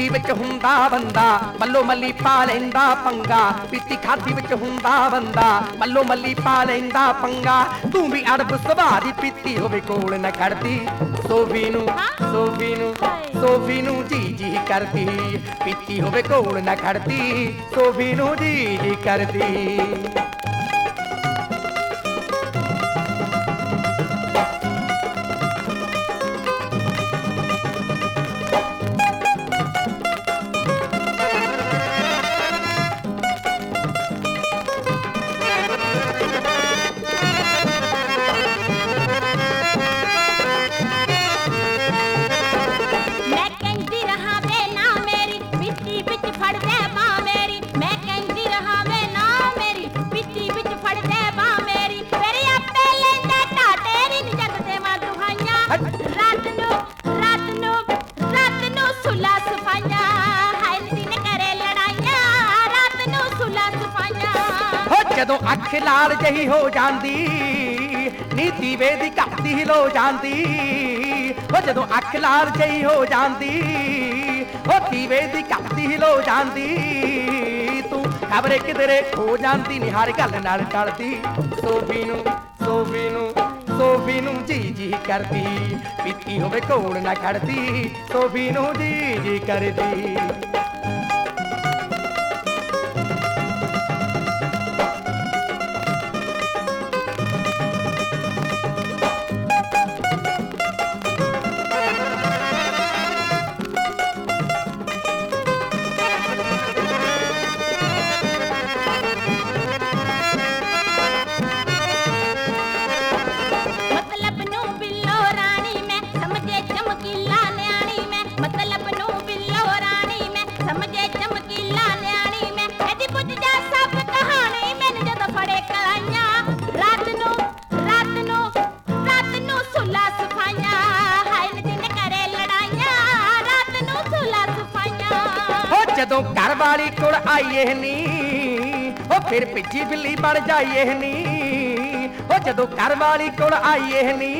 ਖਾਦੀ ਵਿੱਚ ਹੁੰਦਾ ਬੰਦਾ, ਮੱਲੋ ਮੱਲੀ ਪਾ ਲੈਂਦਾ ਪੰਗਾ। ਪੀਤੀ ਖਾਦੀ ਵਿੱਚ ਹੁੰਦਾ ਬੰਦਾ, ਮੱਲੋ ਮੱਲੀ ਪਾ ਲੈਂਦਾ ਪੰਗਾ। ਤੂੰ ਵੀ ਅੜਬ ਸੁਭਾਅ ਦੀ ਪੀਤੀ ਹੋਵੇ, ਕੋਲ ਨਾ ਖੜਦੀ। ਸੋਫੀ ਨੂੰ ਸੋਫੀ ਨੂੰ ਸੋਫੀ ਨੂੰ ਜੀ ਜੀ ਕਰਦੀ। ਪੀਤੀ ਹੋਵੇ, ਕੋਲ ਨਾ ਖੜਦੀ। ਸੋਫੀ ਨੂੰ ਜੀ ਜੀ ਕਰਦੀ। ਜਦੋਂ ਅੱਖ ਲਾਲ ਜਹੀ ਹੋ ਜਾਂਦੀ ਨੀ ਦੀਵੇ ਦੀ ਘੱਟਦੀ ਹਿਲੋ ਜਾਂਦੀ ਹੋ ਜਦੋਂ ਅੱਖ ਲਾਲ ਜਹੀ ਹੋ ਜਾਂਦੀ ਹੋ ਦੀਵੇ ਦੀ ਘੱਟਦੀ ਹਿਲੋ ਜਾਂਦੀ, ਤੂੰ ਖਬਰੇ ਕਿਧਰੇ ਹੋ ਜਾਂਦੀ ਨੀ ਹਰ ਗੱਲ ਨਾਲ ਟਲਦੀ ਸੋਫੀ ਨੂੰ ਸੋਫੀ ਨੂੰ ਸੋਫੀ ਨੂੰ ਜੀ ਜੀ ਕਰਦੀ, ਪੀਤੀ ਹੋਵੇ ਕੋਲ ਨਾ ਖੜਦੀ ਸੋਫੀ ਨੂੰ ਜੀ ਜੀ ਕਰਦੀ। ਵਾਲੀ ਕੋਲ ਆਈਏ ਨੀ। ਉਹ ਫਿਰ ਭਿੱਜੀ ਬਿੱਲੀ ਬਣ ਜਾਈਏ ਨੀ। ਉਹ ਜਦੋਂ ਘਰ ਵਾਲੀ ਕੋਲ ਆਈਏ ਨੀ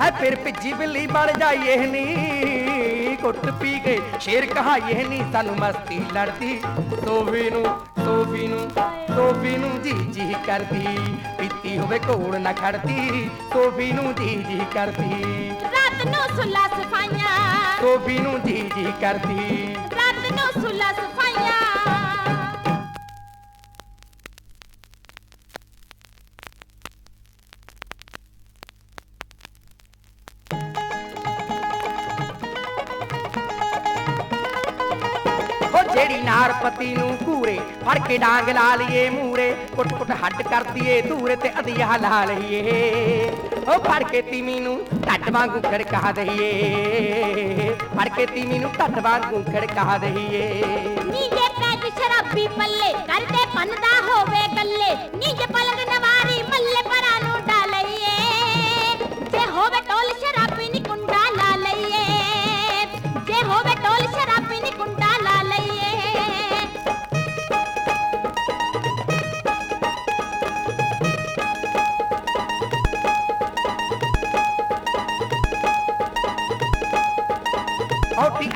ਐ ਫਿਰ ਭਿੱਜੀ ਬਿੱਲੀ ਬਣ ਜਾਈਏ ਨੀ। ਕੁੱਟ ਪੀ ਕੇ ਸ਼ੇਰ ਕਹਾਈਏ ਨੀ ਸਾਨੂੰ ਮਸਤੀ ਲੜਦੀ। ਸੋਫੀ ਨੂੰ ਸੋਫੀ ਨੂੰ ਸੋਫੀ ਨੂੰ ਜੀ ਜੀ ਕਰਦੀ। ਪੀਤੀ ਹੋਵੇ ਕੋਲ ਨਾ ਖੜਦੀ ਸੋਫੀ ਨੂੰ ਜੀ ਜੀ ਕਰਦੀ। ਰਾਤ ਨੂੰ ਸੁਲਾ ਸਫਾਈਆਂ। ਸੋਫੀ ਨੂੰ ਜੀ ਜੀ ਕਰਦੀ। ਰਾਤ ਸਫਾਈਆਂ ਉਹ ਜਿਹੜੀ ਨਾਰ ਪਤੀ ਨੂੰ ਘੂਰੇ ਫੜ ਕੇ ਡਾਂਗ ਲਾ ਲਈਏ ਮੂਰੇ। ਕੁੱਟ ਕੁੱਟ ਹੱਡ ਕਰਦੀਏ ਧੂਰੇ ਤੇ ਅਧੀਆ ਲਾ ਲਈਏ। ਉਹ ਫੜ ਕੇ ਤੀਮੀ ਨੂੰ ਢੱਡ ਵਾਂਗੂ ਖੜਕਾ ਦਈਏ। ਫੜ ਕੇ ਤੀਮੀ ਨੂੰ ਢੱਡ ਵਾਂਗੂ ਖੜਕਾ ਦਈਏ। ਨੀ ਜੇ ਸ਼ਰਾਬੀ ਪੱਲੇ ਕਰਦੇ ਪੰਨਦਾ ਹੋਵੇ ਗੱਲੇ। ਨੀ ਜੇ ਪਲੰਗ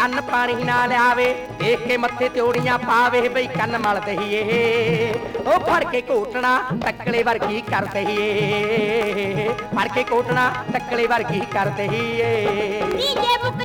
ਅੰਨ ਪਾਣੀ ਨਾ ਲਿਆਵੇ ਦੇਖ ਕੇ ਮੱਥੇ ਤਿਉੜੀਆਂ ਪਾਵੇ, ਬਈ ਕੰਨ ਮਲ ਦਈਏ। ਉਹ ਫੜ ਕੇ ਕੋਟਣਾ ਟੱਕਲੇ ਵਰਗੀ ਕਰ ਦਈਏ। ਫੜ ਕੇ ਕੋਟਣਾ ਟੱਕਲੇ ਵਰਗੀ ਕਰ ਦਈਏ। ਨੀ ਜੇ ਮੁੱਕ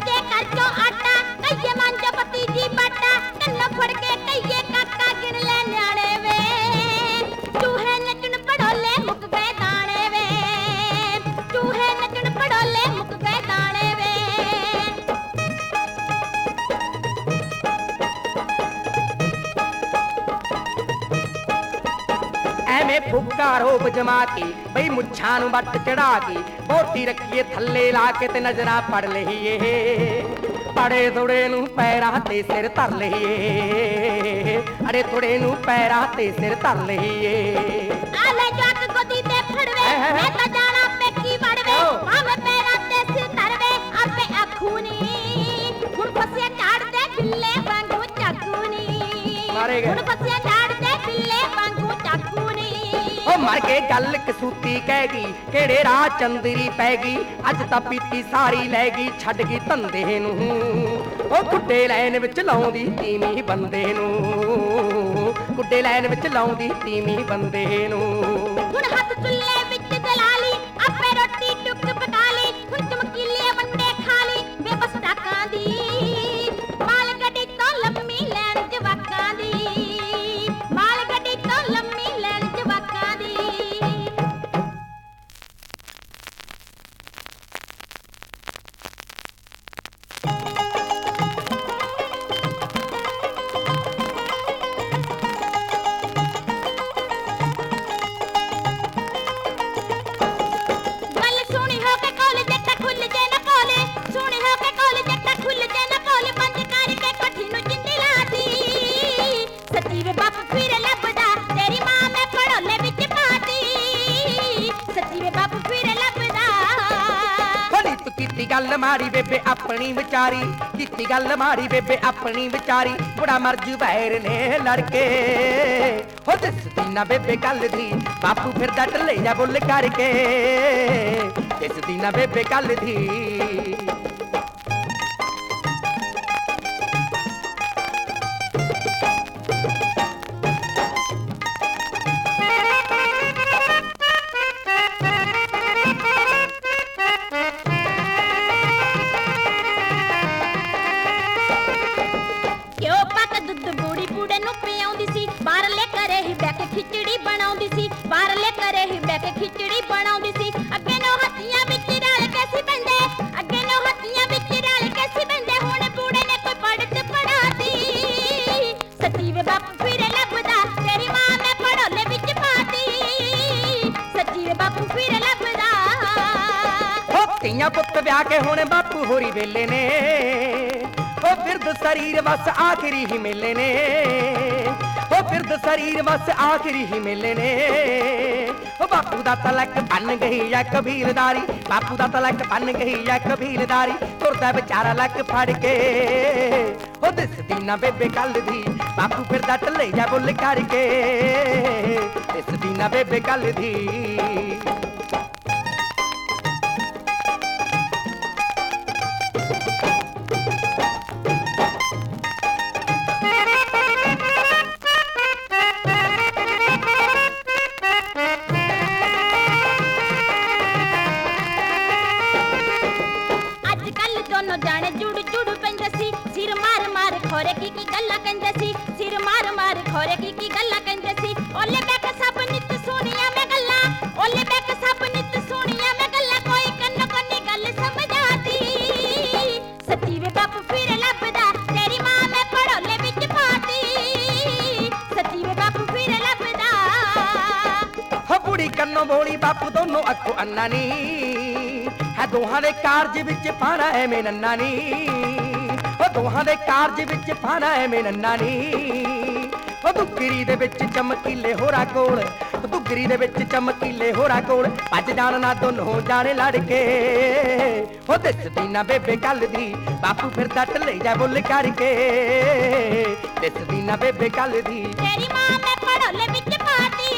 ਐਵੇਂ ਫੁੱਕਾ ਰੋਬ ਜਮਾ ਕੇ ਬਈ ਮੁੱਛਾਂ ਨੂੰ ਵੱਟ ਚੜਾ ਕੇ ਬੋਟੀ ਰੱਖੀਏ ਥੱਲੇ ਲਾ ਕੇ ਤੇ ਨਜ਼ਰਾਂ ਪੜ ਲਈਏ। ਪੜੇ ਥੋੜੇ ਨੂੰ ਪੈਰਾਂ ਤੇ ਸਿਰ ਧਰ ਲਈਏ। ਅੜੇ ਥੋੜੇ ਨੂੰ ਪੈਰਾਂ ਤੇ ਸਿਰ ਧਰ ਲਈਏ। ਆਲੇ ਜੱਟ ਗੋਦੀ ਤੇ ਫੜਵੇ ਮੈਂ ਤਾਂ ਜਾਣਾ ਪੇਕੀ ਵੜਵੇ। ਭਾਵੇਂ ਪੈਰਾਂ ਤੇ ਸਿਰ ਧਰਵੇ ਆਪੇ ਆਖੂ ਨੀ। ਹੁਣ ਫਸਿਆ ਝਾੜਦੇ ਬਿੱਲੇ ਵਾਂਗੂ ਚਾਕੂ ਨੀ। ਹੁਣ ਫਸਿਆ ਝਾੜਦੇ ਕੇ ਗੱਲ ਕਸੂਤੀ ਕਹਿ ਗਈ, ਕਿਹੜੇ ਰਾਹ ਚੰਦਰੀ ਪੈ ਗਈ, ਅੱਜ ਤਾਂ ਪੀਤੀ ਸਾਰੀ ਲੈ ਗਈ, ਛੱਡ ਗਈ ਧੰਦੇ ਨੂੰ। ਉਹ ਕੁੱਡੇ ਲੈਣ ਵਿੱਚ ਲਾਉਂਦੀ ਤੀਵੀਂ ਬੰਦੇ ਨੂੰ। ਕੁੱਡੇ ਲੈਣ ਵਿੱਚ ਲਾਉਂਦੀ ਤੀਵੀਂ ਬੰਦੇ ਨੂੰ। ਗੱਲ ਮਾਰੀ ਬੇਬੇ ਆਪਣੀ ਵਿਚਾਰੀ, ਕੀਤੀ ਗੱਲ ਮਾਰੀ ਬੇਬੇ ਆਪਣੀ ਵਿਚਾਰੀ। ਬੁੜਾ ਮਰ ਜੂ ਬੈਰ ਨੇ ਲੜਕੇ। ਹੋ ਦਿਸਦੀ ਨਾ ਬੇਬੇ ਗੱਲ ਦੀ, ਬਾਪੂ ਫਿਰਦਾ ਢੱਲੇ ਜਾ ਬੁੱਲ ਕਰਕੇ। ਦਿਸਦੀ ਨਾ ਬੇਬੇ ਗੱਲ ਦੀ ਕੇ ਖਿਚੜੀ ਬਣਾਉਂਦੀ ਸੀ। ਅੱਗੇ ਨੂੰ ਹੱਥੀਆਂ ਵਿੱਚ ਰਲ ਕੇ ਸੀ ਬੰਦੇ। ਅੱਗੇ ਨੂੰ ਹੱਥੀਆਂ ਵਿੱਚ ਰਲ ਕੇ ਸੀ ਬੰਦੇ। ਹੁਣ ਬੂੜੇ ਨੇ ਕੋਈ ਪੜਤ ਪੜਾਤੀ ਸੱਚੀ ਵੇ ਬਾਪ ਫਿਰ ਲੱਭਦਾ, ਤੇਰੀ ਮਾਂ ਮੈਂ ਪੜੋਲੇ ਵਿੱਚ ਪਾਤੀ। ਸੱਚੀ ਵੇ ਬਾਪ ਫਿਰ ਲੱਭਦਾ। ਹੋ ਧੀਆਂ ਪੁੱਤ ਵਿਆਹ ਕੇ ਹੁਣ ਬਾਪੂ ਹੋਰੀ ਵੇਲੇ ਨੇ। ਉਹ ਫਿਰਦ ਸਰੀਰ ਬਸ ਆਖਰੀ ਹੀ ਮੇਲੇ ਨੇ। ਉਹ ਫਿਰਦ ਸਰੀਰ ਬਸ ਆਖਰੀ ਹੀ ਮੇਲੇ ਨੇ ਉਹ ਬਾਪੂ ਦਾ ਤਲਕ ਬਨ ਗਈ ਆ ਕਬੀਲਦਾਰੀ। ਬਾਪੂ ਦਾ ਤਲਕ ਬਨ ਗਈ ਆ ਕਬੀਲਦਾਰੀ। ਤੁਰਦਾ ਵਿਚਾਰਾ ਲੱਕ ਫੜ ਕੇ, ਉਹ ਦਿਸਦੀ ਨਾ ਬੇਬੇ ਕੱਲ ਦੀ। ਬਾਪੂ ਫਿਰਦਾ ਢੱਲੇ ਜਾ ਬੁੱਲ ਕਰਕੇ, ਦਿਸਦੀ ਨਾ ਬੇਬੇ ਕੱਲ ਦੀ। ਖੋਰੇ ਕੀ ਕੀ ਗੱਲਾਂ ਕਹਿੰਦੇ ਸੀ? ਸਿਰ ਮਾਰ ਮਾਰ ਖੋਰੇ ਕੀ ਕੀ ਗੱਲਾਂ ਕਹਿੰਦੇ ਸੀ? ਓਲੇ ਬੈਕ ਸਭ ਨਿਤ ਸੁਣੀਆਂ ਮੈਂ ਗੱਲਾਂ, ਓਲੇ ਬੈਕ ਸਭ ਨਿਤ ਸੁਣੀਆਂ ਮੈਂ ਗੱਲਾਂ, ਕੋਈ ਕੰਨ ਕੰਨੀ ਗੱਲ ਸਮਝਾਤੀ। ਸੱਚੀ ਵੇ ਬਾਪ ਫਿਰ ਲੱਭਦਾ, ਤੇਰੀ ਮਾਂ ਮੈਂ ਪੜੋਲੇ ਵਿੱਚ ਪਾਤੀ। ਸੱਚੀ ਵੇ ਬਾਪ ਫਿਰ ਲੱਭਦਾ। ਹੋ ਬੁੜੀ ਕੰਨੋਂ ਬੋਲੀ ਬਾਪੂ ਦੋਨੋਂ ਅੱਖੋਂ ਅੰਨਾ ਨੀ ਹੈ ਦੋਹਾਂ ਦੇ ਕਾਰਜ ਵਿੱਚ ਪਾਣਾ ਐਵੇਂ ਨੰਨਾ ਨੀ ਉਹ ਦੋਹਾਂ ਦੇ ਕਾਰਜ ਵਿੱਚ ਪਾਣਾ ਐਵੇਂ ਨੰਨਾ ਨੀ। ਉਹ ਦੁੱਗਰੀ ਦੇ ਵਿੱਚ ਚਮਕੀਲੇ ਹੋਰਾ ਕੋਲ ਦੁੱਗਰੀ ਦੇ ਵਿੱਚ ਚਮਕੀਲੇ ਹੋਰਾ ਕੋਲ ਭੱਜ ਜਾਣ ਨਾ ਦੋਨੋਂ ਜਾਣੇ ਲੜ ਕੇ। ਉਹ ਦਿਸਦੀ ਨਾ ਬੇਬੇ ਕੱਲ ਦੀ ਬਾਪੂ ਫਿਰਦਾ ਢੱਲੇ ਜਾ ਬੁੱਲ ਕਰਕੇ। ਦਿਸਦੀ ਨਾ ਬੇਬੇ ਕੱਲ ਦੀ। ਤੇਰੀ ਮਾਂ ਮੈਂ ਪੜੋਲੇ ਵਿੱਚ ਪਾਤੀ।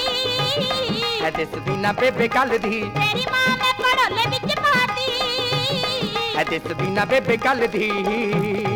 ਹੈ ਦਿਸਦੀ ਨਾ ਬੇਬੇ ਕੱਲ ਦੀ। ਤੇਰੀ ਮਾਂ ਮੈਂ ਪੜੋਲੇ ਵਿੱਚ ਪਾਤੀ। ਹੈ ਦਿਸਦੀ ਨਾ ਬੇਬੇ ਕੱਲ ਦੀ।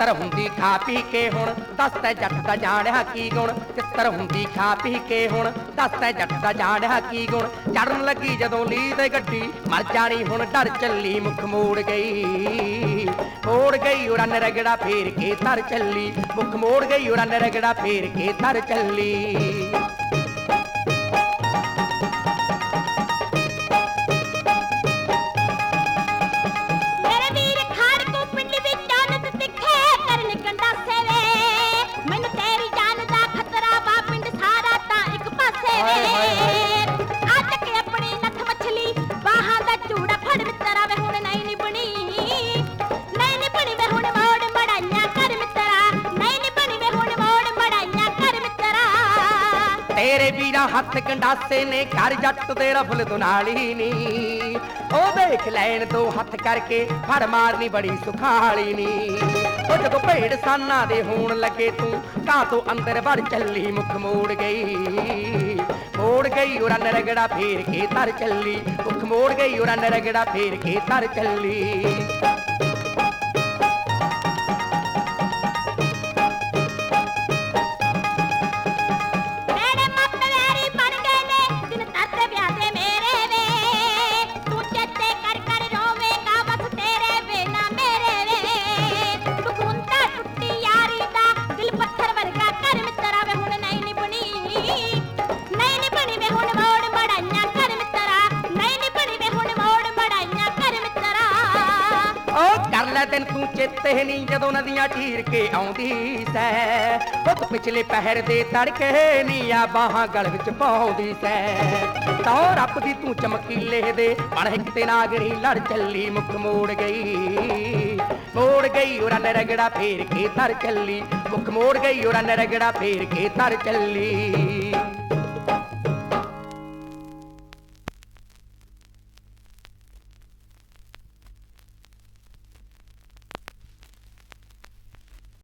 ਤਿੱਤਰ ਹੁੰਦੀ ਖਾ ਪੀ ਕੇ ਹੁਣ। ਦੱਸਦਾ ਜੱਟ ਦਾ ਜਾਣਿਆ ਕੀ ਗੁਣ? ਤਿੱਤਰ ਹੁੰਦੀ ਖਾ ਪੀ ਕੇ ਹੁਣ। ਦੱਸਦਾ ਜੱਟ ਦਾ ਜਾਣਿਆ ਕੀ ਗੁਣ? ਚੜਨ ਲੱਗੀ ਜਦੋਂ ਲੀ ਤੇ ਗੱਡੀ। ਮਰ ਜਾਣੀ ਹੁਣ ਡਰ ਚੱਲੀ, ਮੁਖ ਮੋੜ ਗਈ। ਮੋੜ ਗਈ, ਉੜਨ ਰਗੜਾ ਫੇਰ ਕੇ ਧਰ ਚੱਲੀ। ਮੁਖ ਮੋੜ ਗਈ, ਉੜਨ ਰਗੜਾ ਫੇਰ ਕੇ ਧਰ ਚੱਲੀ। ਹੱਥ ਗੰਡਾਸੇ ਨੇ ਘਰ ਜੱਟ ਤੇ ਰਫਲ ਦੁਨਾਲੀ ਨੀ। ਉਹ ਦੇਖ ਲੈਣ ਦੋ ਹੱਥ ਕਰਕੇ, ਫੜ ਮਾਰਨੀ ਬੜੀ ਸੁਖਾਲੀ ਨੀ। ਉਹ ਜਦੋਂ ਭੇੜ ਸਾਨਾ ਦੇ ਹੋਣ ਲੱਗੇ ਤੂੰ ਕਾਂ ਤੋਂ ਅੰਦਰ ਵੜ ਚੱਲੀ ਮੁਖ ਮੋੜ ਗਈ। ਮੋੜ ਗਈ ਉਹ ਰਨ ਰਗੜਾ ਫੇਰ ਕੇ ਤਰ ਚੱਲੀ, ਮੁਖ ਮੋੜ ਗਈ ਉਹ ਰਨ ਰਗੜਾ ਫੇਰ ਕੇ ਤਰ ਚੱਲੀ। ਦਿਨ ਤੂੰ ਚੇਤੇ ਨਹੀਂ ਜਦੋਂ ਨਦੀਆਂ ਢੀਰ ਕੇ ਆਉਂਦੀ ਸੈ। ਉਹ ਪਿਛਲੇ ਪਹਿਰ ਦੇ ਤੜਕੇ ਨੀ ਆ ਬਾਹਾਂ ਗਲ ਵਿੱਚ ਪਾਉਂਦੀ ਸੈ। ਤੋ ਰੱਬ ਦੀ ਤੂੰ ਚਮਕੀਲੇ ਦੇ ਬਣ ਇੱਕ ਤੇ ਨਾਗਣੀ ਲੜ ਚੱਲੀ ਮੁਖ ਮੋੜ ਗਈ। ਮੋੜ ਗਈ ਉਹ ਰਨ ਰਗੜਾ ਫੇਰ ਕੇ ਤਰ ਚੱਲੀ, ਮੁਖ ਮੋੜ ਗਈ ਉਹ ਰਨ ਰਗੜਾ ਫੇਰ ਕੇ ਤਰ ਚੱਲੀ।